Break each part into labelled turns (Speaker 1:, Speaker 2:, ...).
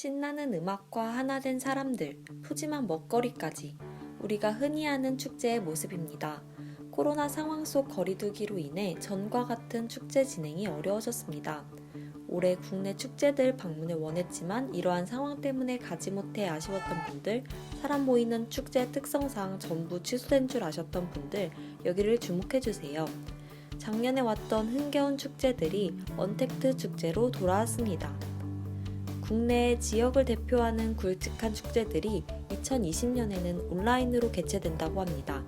Speaker 1: 신나는 음악과 하나 된 사람들, 푸짐한 먹거리까지 우리가 흔히 아는 축제의 모습입니다. 코로나 상황 속 거리두기로 인해 전과 같은 축제 진행이 어려워졌습니다. 올해 국내 축제들 방문을 원했지만 이러한 상황 때문에 가지 못해 아쉬웠던 분들, 사람 모이는 축제 특성상 전부 취소된 줄 아셨던 분들, 여기를 주목해주세요. 작년에 왔던 흥겨운 축제들이 언택트 축제로 돌아왔습니다. 국내 지역을 대표하는 굵직한 축제들이 2020년에는 온라인으로 개최된다고 합니다.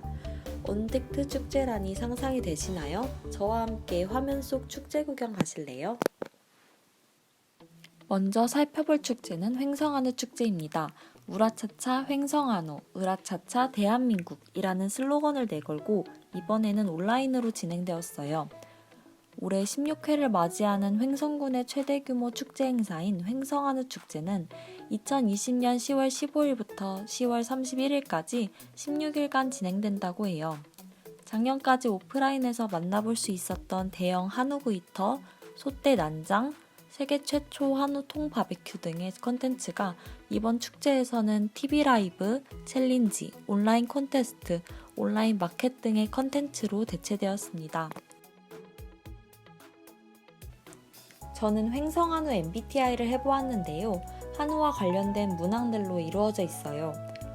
Speaker 1: 언택트 축제라니 상상이 되시나요? 저와 함께 화면 속 축제 구경 가실래요? 먼저 살펴볼 축제는 횡성한우 축제입니다. 우라차차 횡성한우, 으라차차 대한민국이라는 슬로건을 내걸고 이번에는 온라인으로 진행되었어요. 올해 16회를 맞이하는 횡성군의 최대 규모 축제 행사인 횡성한우 축제는 2020년 10월 15일부터 10월 31일까지 16일간 진행된다고 해요. 작년까지 오프라인에서 만나볼 수 있었던 대형 한우구 히터, 소떼 난장, 세계 최초 한우 통 바베큐 등의 컨텐츠가 이번 축제에서는 TV 라이브, 챌린지, 온라인 콘테스트, 온라인 마켓 등의 컨텐츠로 대체되었습니다. 저는 횡성한우 MBTI를 해보았는데요. 한우와 관련된 문항들로 이루어져 있어요.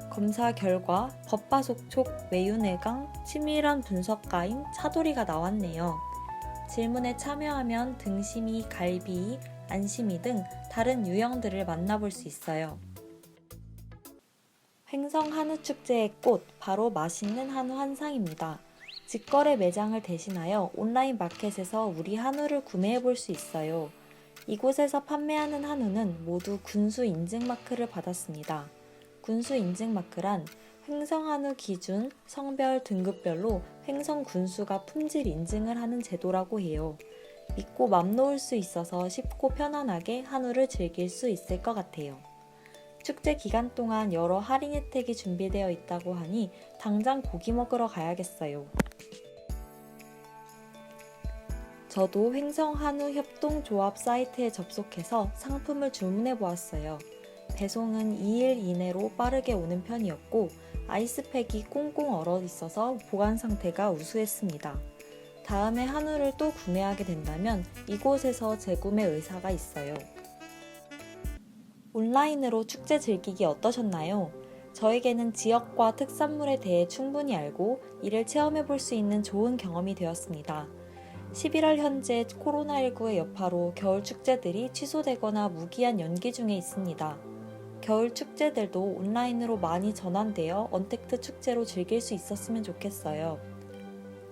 Speaker 1: 검사 결과 법바속촉, 외유내강, 치밀한 분석가인 차돌이가 나왔네요. 질문에 참여하면 등심이, 갈비, 안심이 등 다른 유형들을 만나볼 수 있어요. 횡성 한우 축제의 꽃, 바로 맛있는 한우 한상입니다. 직거래 매장을 대신하여 온라인 마켓에서 우리 한우를 구매해 볼 수 있어요. 이곳에서 판매하는 한우는 모두 군수 인증 마크를 받았습니다. 군수 인증 마크란 횡성 한우 기준 성별 등급별로 횡성 군수가 품질 인증을 하는 제도라고 해요. 믿고 맘 놓을 수 있어서 쉽고 편안하게 한우를 즐길 수 있을 것 같아요. 축제 기간 동안 여러 할인 혜택이 준비되어 있다고 하니 당장 고기 먹으러 가야겠어요. 저도 횡성 한우 협동조합 사이트에 접속해서 상품을 주문해 보았어요. 배송은 2일 이내로 빠르게 오는 편이었고 아이스팩이 꽁꽁 얼어 있어서 보관 상태가 우수했습니다. 다음에 한우를 또 구매하게 된다면 이곳에서 재구매 의사가 있어요. 온라인으로 축제 즐기기 어떠셨나요? 저에게는 지역과 특산물에 대해 충분히 알고 이를 체험해 볼 수 있는 좋은 경험이 되었습니다. 11월 현재 코로나19의 여파로 겨울 축제들이 취소되거나 무기한 연기 중에 있습니다. 겨울 축제들도 온라인으로 많이 전환되어 언택트 축제로 즐길 수 있었으면 좋겠어요.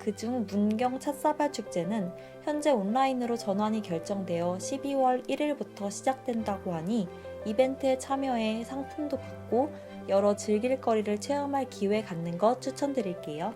Speaker 1: 그중 문경 찻사발 축제는 현재 온라인으로 전환이 결정되어 12월 1일부터 시작된다고 하니 이벤트에 참여해 상품도 받고 여러 즐길 거리를 체험할 기회 갖는 것 추천드릴게요.